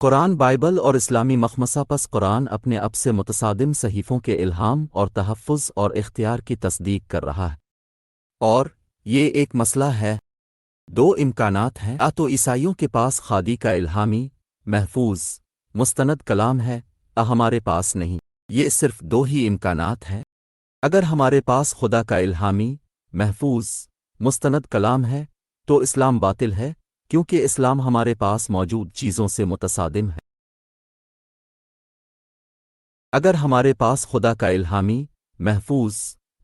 Quran Bible और इस्लामी मखमसा पस कुरान अपने अब से मुतसादिम सहीफ़ों के इल्हाम और तहफ़्फ़ुज़ और इख्तियार की तस्दीक कर रहा है। और ये एक मसला है, दो इम्कानात हैं। या तो ईसाइयों के पास खादी का इल्हामी, महफूज, मुस्तनद कलाम है आ हमारे पास नहीं। ये सिर्फ़ दो ही इम्कानात हैं। अगर हमारे पास खुदा का इल्हामी, महफूज, मुस्तनद कलाम है तो इस्लाम बातिल है। क्योंकि इस्लाम हमारे पास मौजूद चीज़ों से मुतसादिम है। अगर हमारे पास खुदा का इल्हामी, महफूज,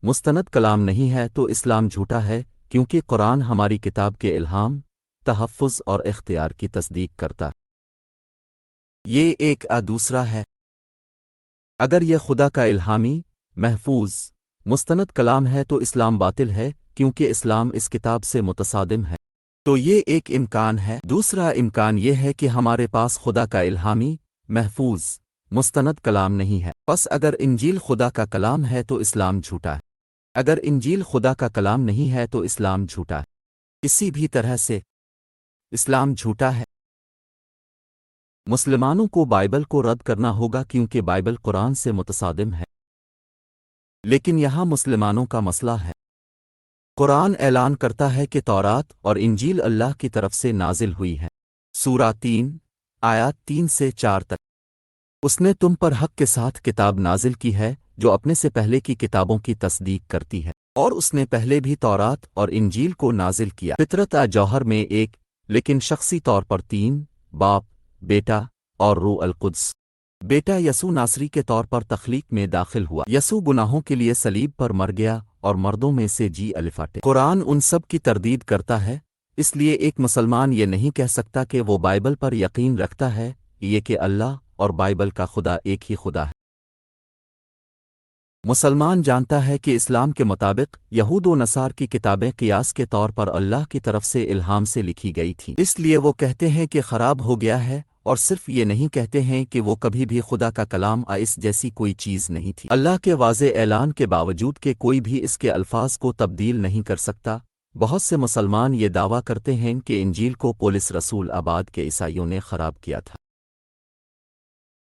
मुस्तनद कलाम नहीं है तो इस्लाम झूठा है, क्योंकि कुरान हमारी किताब के इल्हाम, तहफ़्फ़ुज़ और इख्तियार की तस्दीक करता है। ये एक आ दूसरा है। अगर यह खुदा का इल्हामी, महफूज, मुस्तनद कलाम है तो इस्लाम बातिल है, क्योंकि इस्लाम इस किताब से मुतसादिम है। तो ये एक इम्कान है। दूसरा इम्कान ये है कि हमारे पास खुदा का इल्हामी, महफूज, मुस्तनद कलाम नहीं है। बस अगर इंजील खुदा का कलाम है तो इस्लाम झूठा है। अगर इंजील खुदा का कलाम नहीं है तो इस्लाम झूठा है। इसी भी तरह से इस्लाम झूठा है। मुसलमानों को बाइबल को रद्द करना होगा क्योंकि बाइबल कुरान से मुतसादिम है। लेकिन यहाँ मुसलमानों का मसला है। कुरान ऐलान करता है कि तौरात और इंजील अल्लाह की तरफ़ से नाजिल हुई है। सूरा तीन, आयात तीन से चार तक। उसने तुम पर हक के साथ किताब नाजिल की है, जो अपने से पहले की किताबों की तस्दीक करती है। और उसने पहले भी तौरात और इंजील को नाजिल किया। फितरत जौहर में एक, लेकिन शख्सी तौर पर तीन, बाप, बेटा और रू अलकुद्स। बेटा यसू नासरी के तौर पर तखलीक में दाखिल हुआ। यसू गुनाहों के लिए सलीब पर मर गया और मर्दों में से जी अलिफाटे। कुरान उन सब की तरदीद करता है, इसलिए एक मुसलमान ये नहीं कह सकता कि वो बाइबल पर यकीन रखता है ये कि अल्लाह और बाइबल का खुदा एक ही खुदा है। मुसलमान जानता है कि इस्लाम के मुताबिक यहूद व नसार की किताबें कियास के तौर पर अल्लाह की तरफ़ से इल्हाम से लिखी गई थीं। इसलिए वो कहते हैं कि खराब हो गया है और सिर्फ़ ये नहीं कहते हैं कि वो कभी भी खुदा का कलाम आइस जैसी कोई चीज़ नहीं थी। अल्लाह के वाज ऐलान के बावजूद के कोई भी इसके अल्फाज को तब्दील नहीं कर सकता, बहुत से मुसलमान ये दावा करते हैं कि इंजील को पुलिस रसूल आबाद के ईसाइयों ने खराब किया था।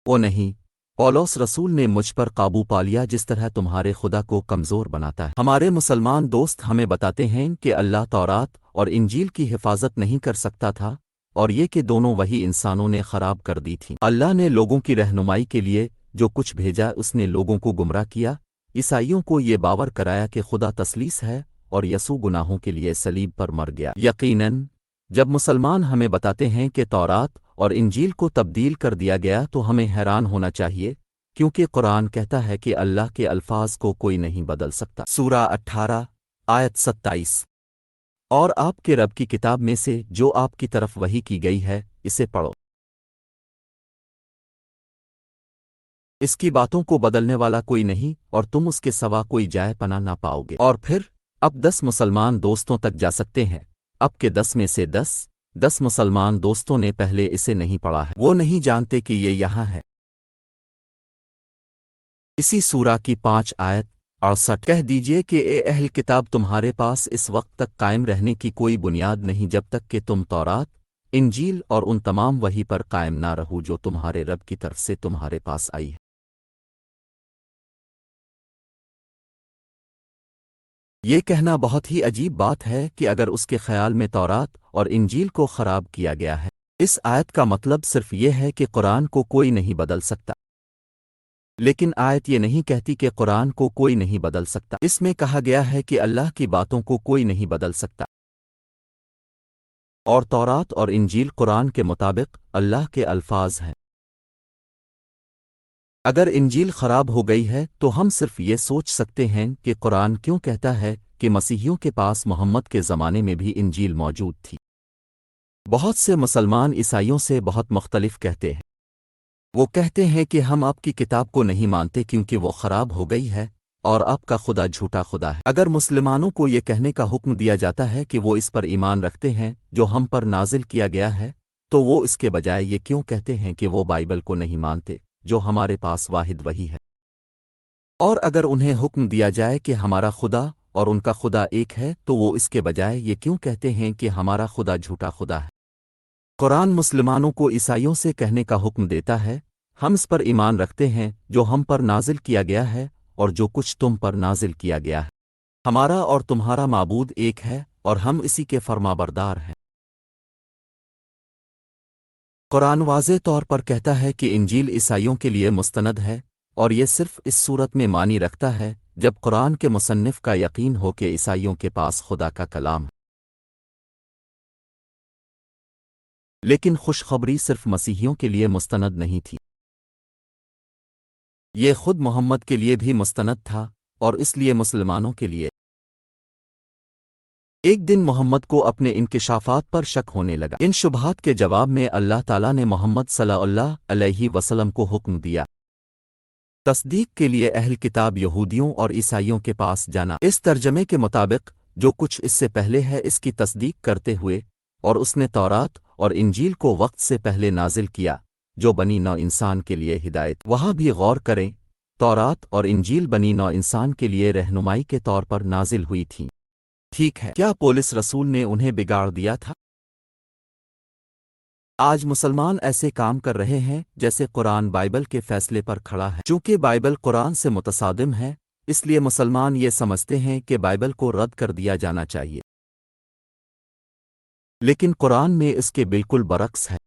वो नहीं, पौलोस रसूल ने मुझ पर काबू पा लिया जिस तरह तुम्हारे खुदा को कमज़ोर बनाता है। हमारे मुसलमान दोस्त हमें बताते हैं कि अल्लाह तौरात और इंजील की हिफाजत नहीं कर सकता था और ये कि दोनों वही इंसानों ने खराब कर दी थी। अल्लाह ने लोगों की रहनुमाई के लिए जो कुछ भेजा, उसने लोगों को गुमराह किया। ईसाइयों को ये बावर कराया कि खुदा तसलीस है और यसू गुनाहों के लिए सलीब पर मर गया। यकीनन, जब मुसलमान हमें बताते हैं कि तौरात और इंजील को तब्दील कर दिया गया तो हमें हैरान होना चाहिए, क्योंकि कुरान कहता है कि अल्लाह के अल्फाज को कोई नहीं बदल सकता। सूरा अट्ठारह, आयत सत्ताईस। और आपके रब की किताब में से जो आपकी तरफ़ वही की गई है, इसे पढ़ो। इसकी बातों को बदलने वाला कोई नहीं, और तुम उसके सवा कोई जाय पना ना पाओगे। और फिर, अब दस मुसलमान दोस्तों तक जा सकते हैं। अब के दस में से दस दस मुसलमान दोस्तों ने पहले इसे नहीं पढ़ा है। वो नहीं जानते कि ये यहाँ है। इसी सूरा की पाँच आयत अड़सठ। कह दीजिए कि ए अहल किताब तुम्हारे पास इस वक्त तक कायम रहने की कोई बुनियाद नहीं जब तक कि तुम तौरात, इंजील और उन तमाम वही पर कायम ना रहो जो तुम्हारे रब की तरफ़ से तुम्हारे पास आई है। ये कहना बहुत ही अजीब बात है कि अगर उसके ख्याल में तौरात और इंजील को खराब किया गया है, इस आयत का मतलब सिर्फ़ ये है कि कुरान को कोई नहीं बदल सकता। लेकिन आयत ये नहीं कहती कि कुरान को कोई नहीं बदल सकता। इसमें कहा गया है कि अल्लाह की बातों को कोई नहीं बदल सकता। और तौरात और इंजील कुरान के मुताबिक अल्लाह के अल्फाज हैं। अगर इंजील खराब हो गई है तो हम सिर्फ़ ये सोच सकते हैं कि कुरान क्यों कहता है कि मसीहियों के पास मोहम्मद के ज़माने में भी इंजील मौजूद थी। बहुत से मुसलमान ईसाइयों से बहुत मुख्तलिफ़ कहते हैं। वो कहते हैं कि हम आपकी किताब को नहीं मानते क्योंकि वो खराब हो गई है और आपका खुदा झूठा खुदा है। अगर मुसलमानों को ये कहने का हुक्म दिया जाता है कि वो इस पर ईमान रखते हैं, जो हम पर नाजिल किया गया है तो वो इसके बजाय ये क्यों कहते हैं कि वो बाइबल को नहीं मानते, जो हमारे पास वाहिद वही है? और अगर उन्हें हुक्म दिया जाए कि हमारा खुदा और उनका खुदा एक है तो वो इसके बजाय ये क्यों कहते हैं कि हमारा खुदा झूठा खुदा है? कुरान मुसलमानों को ईसाइयों से कहने का हुक्म देता है, हम इस पर ईमान रखते हैं, जो हम पर नाजिल किया गया है, और जो कुछ तुम पर नाजिल किया गया है। हमारा और तुम्हारा माबूद एक है, और हम इसी के फरमाबरदार हैं। कुरान वाज तौर पर कहता है कि इंजील ईसाइयों के लिए मुस्तनद है, और ये सिर्फ़ इस सूरत में मानी रखता है, जब कुरान के मुसन्फ का यकीन हो कि ईसाइयों के पास खुदा का कलाम है लेकिन खुशखबरी सिर्फ़ मसीहियों के लिए मुस्तनद नहीं थी। ये खुद मोहम्मद के लिए भी मुस्तनद था, और इसलिए मुसलमानों के लिए। एक दिन मोहम्मद को अपने इनकशाफात पर शक होने लगा। इन शुभात के जवाब में अल्लाह ताला ने मोहम्मद सल्लल्लाहु अलैहि वसल्लम को हुक्म दिया। तस्दीक के लिए अहल किताब यहूदियों और ईसाइयों के पास जाना। इस तर्जमे के मुताबिक, जो कुछ इससे पहले है, इसकी तस्दीक करते हुए, और उसने तौरात और इंजील को वक्त से पहले नाजिल किया, जो बनी नौ इंसान के लिए हिदायत। वहाँ भी गौर करें, तौरात और इंजील बनी नौ इंसान के लिए रहनुमाई के तौर पर नाजिल हुई थी। ठीक है। क्या पुलिस रसूल ने उन्हें बिगाड़ दिया था? आज मुसलमान ऐसे काम कर रहे हैं, जैसे कुरान बाइबल के फैसले पर खड़ा है। चूँकि बाइबल कुरान से मुतसादिम है, इसलिए मुसलमान ये समझते हैं कि बाइबल को रद्द कर दिया जाना चाहिए। लेकिन कुरान में इसके बिल्कुल बरक्स है।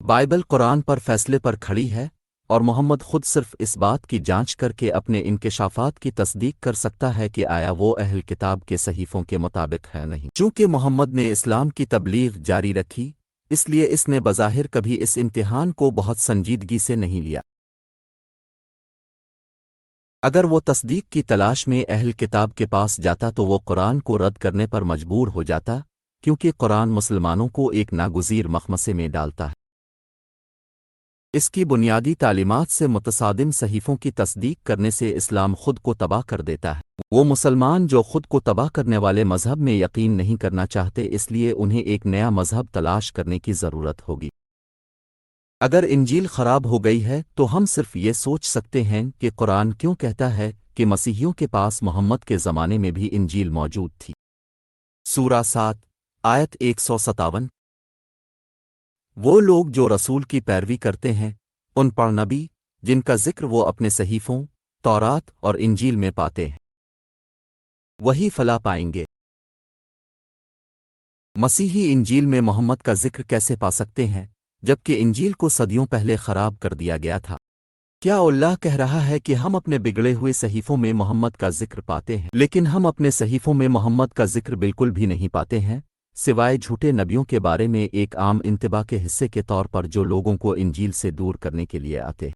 बाइबल कुरान पर फैसले पर खड़ी है और मोहम्मद खुद सिर्फ़ इस बात की जाँच करके अपने इनकशाफात की तस्दीक कर सकता है कि आया वो अहल किताब के सहीफों के मुताबिक है नहीं। चूँकि मोहम्मद ने इस्लाम की तबलीग जारी रखी, इसलिए इसने बज़ाहिर कभी इस इम्तिहान को बहुत संजीदगी से नहीं लिया। अगर वो तस्दीक की तलाश में अहल किताब के पास जाता तो वो कुरान को रद्द करने पर मजबूर हो जाता, क्योंकि कुरान मुसलमानों को एक नागुजीर मखमसे में डालता है। इसकी बुनियादी तालीमात से मुतसादिम सहीफ़ों की तस्दीक करने से इस्लाम खुद को तबाह कर देता है। वो मुसलमान जो खुद को तबाह करने वाले मज़हब में यकीन नहीं करना चाहते, इसलिए उन्हें एक नया मज़हब तलाश करने की ज़रूरत होगी। अगर इंजील खराब हो गई है तो हम सिर्फ़ ये सोच सकते हैं कि कुरान क्यों कहता है कि मसीहियों के पास मोहम्मद के ज़माने में भी इंजील मौजूद थी। सूरा सात, आयत एक सौ सतावन वो लोग जो रसूल की पैरवी करते हैं, उन पर नबी, जिनका ज़िक्र वो अपने सहीफों, तौरात और इंजील में पाते हैं, वही फला पाएँगे। मसीही इंजील में मोहम्मद का ज़िक्र कैसे पा सकते हैं? जबकि इंजील को सदियों पहले खराब कर दिया गया था। क्या अल्लाह कह रहा है कि हम अपने बिगड़े हुए सहीफों में मोहम्मद का ज़िक्र पाते हैं? लेकिन हम अपने सहीफों में मोहम्मद का ज़िक्र बिल्कुल भी नहीं पाते हैं, सिवाय झूठे नबियों के बारे में एक आम इंतबा के हिस्से के तौर पर जो लोगों को इंजील से दूर करने के लिए आते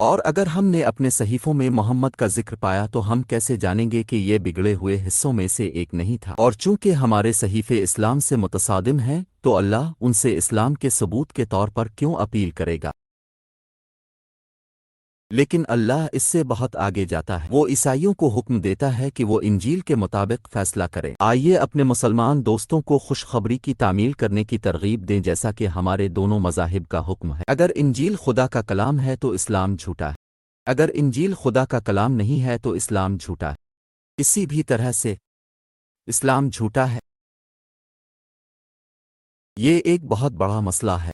और अगर हमने अपने सहीफों में मोहम्मद का ज़िक्र पाया तो हम कैसे जानेंगे कि ये बिगड़े हुए हिस्सों में से एक नहीं था? और चूँकि हमारे सहीफे इस्लाम से मुतसादिम हैं तो अल्लाह उनसे इस्लाम के सबूत के तौर पर क्यों अपील करेगा? लेकिन अल्लाह इससे बहुत आगे जाता है। वो ईसाइयों को हुक्म देता है कि वो इंजील के मुताबिक फैसला करें। आइए अपने मुसलमान दोस्तों को खुशखबरी की तामील करने की तरगीब दें, जैसा कि हमारे दोनों मजाहिब का हुक्म है। अगर इंजील खुदा का कलाम है तो इस्लाम झूठा है। अगर इंजील खुदा का कलाम नहीं है तो इस्लाम झूठा है। किसी भी तरह से इस्लाम झूठा है। ये एक बहुत बड़ा मसला है।